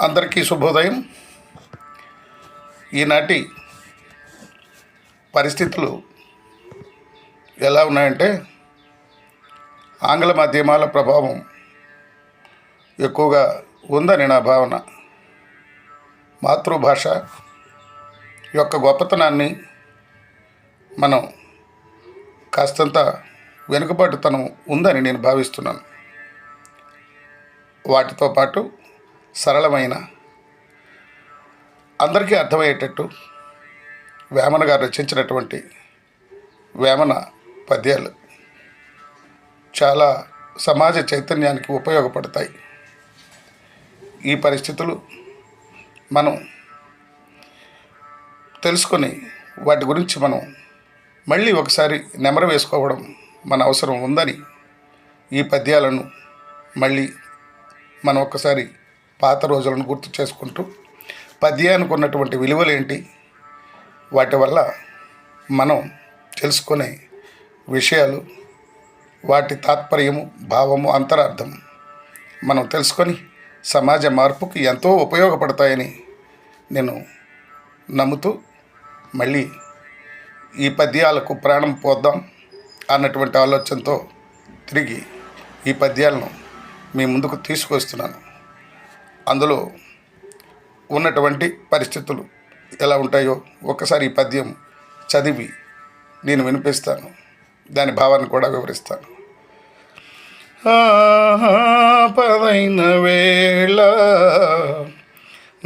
అందరికీ శుభోదయం. ఈనాటి పరిస్థితులు ఎలా ఉన్నాయంటే ఆంగ్ల మాధ్యమాల ప్రభావం ఎక్కువగా ఉందని నా భావన. మాతృభాష యొక్క గొప్పతనాన్ని మనం కాస్తంత వెనుకబాటుతనం ఉందని నేను భావిస్తున్నాను. వాటితో పాటు సరళమైన అందరికీ అర్థమయ్యేటట్టు వేమన గారు రచించినటువంటి వేమన పద్యాలు చాలా సమాజ చైతన్యానికి ఉపయోగపడతాయి. ఈ పరిస్థితులు మనం తెలుసుకొని వాటి గురించి మనం మళ్ళీ ఒకసారి నెమరు వేసుకోవడం మన అవసరం ఉందని ఈ పద్యాలను మళ్ళీ మనం ఒకసారి పాత రోజులను గుర్తు చేసుకుంటూ పద్యానికి ఉన్నటువంటి విలువలేంటి? వాటి వల్ల మనం తెలుసుకునే విషయాలు వాటి తాత్పర్యము భావము అంతరార్థం మనం తెలుసుకొని సమాజ మార్పుకి ఎంతో ఉపయోగపడతాయని నేను నమ్ముతూ మళ్ళీ ఈ పద్యాలకు ప్రాణం పోద్దాం అన్నటువంటి ఆలోచనతో తిరిగి ఈ పద్యాలను మీ ముందుకు తీసుకొస్తున్నాను అందులో ఉన్నటువంటి పరిస్థితులు ఎలా ఉంటాయో ఒకసారి ఈ పద్యం చదివి నేను వినిపిస్తాను. దాని భావాన్ని కూడా వివరిస్తాను. పదైన వేళ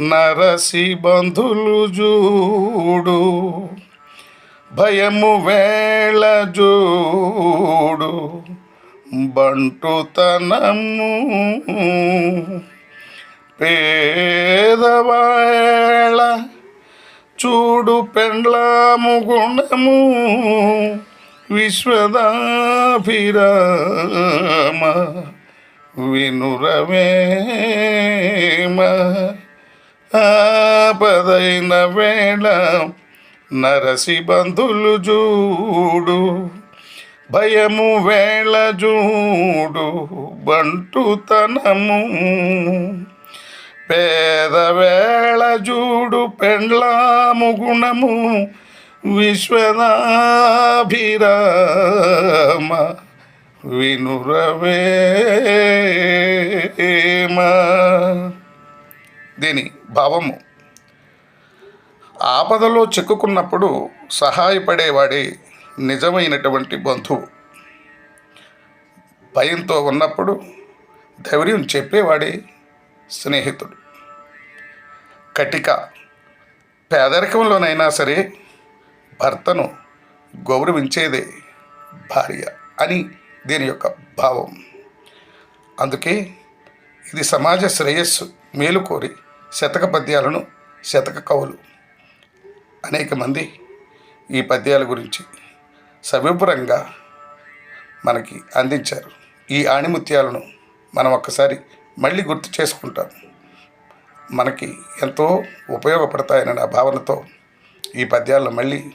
నరసి బంధులు జూడు భయము వేళ జూడు బంటుతనము పేదవాళ్ళ చూడు పెండ్లాము గుణము విశ్వదాభిరామ వినురవేమ. ఆపదైన వేళ నరసి బంధులు జూడు భయము వేళ జూడు బంటుతనము పేదవేళ చూడు పెండ్లాము గుణము విశ్వనాభిరామ వినురవేమ. దీని భావము ఆపదలో చిక్కుకున్నప్పుడు సహాయపడేవాడే నిజమైనటువంటి బంధువు. భయంతో ఉన్నప్పుడు ధైర్యం చెప్పేవాడే స్నేహితుడు. కటిక పేదరికంలోనైనా సరే భర్తను గౌరవించేదే భార్య అని దీని యొక్క భావం. అందుకే ఇది సమాజ శ్రేయస్సు మేలు కోరి శతక పద్యాలను శతక కవులు. అనేక మంది ఈ పద్యాల గురించి సవిపురంగా మనకి అందించారు. ఈ ఆణిముత్యాలను మనం ఒక్కసారి మళ్ళీ గుర్తు చేసుకుంటాం. మనకి ఎంతో ఉపయోగపడతాయని నా భావనతో ఈ పద్యాలను మళ్ళీ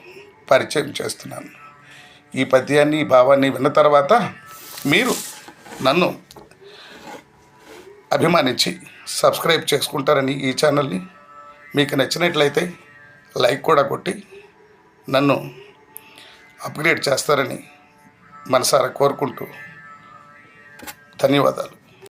పరిచయం చేస్తున్నాను. ఈ పద్యాన్ని ఈ భావాన్ని విన్న తర్వాత మీరు నన్ను అభిమానించి సబ్స్క్రైబ్ చేసుకుంటారని ఈ ఛానల్ని మీకు నచ్చినట్లయితే లైక్ కూడా కొట్టి నన్ను అప్గ్రేడ్ చేస్తారని మనసారా కోరుకుంటూ ధన్యవాదాలు.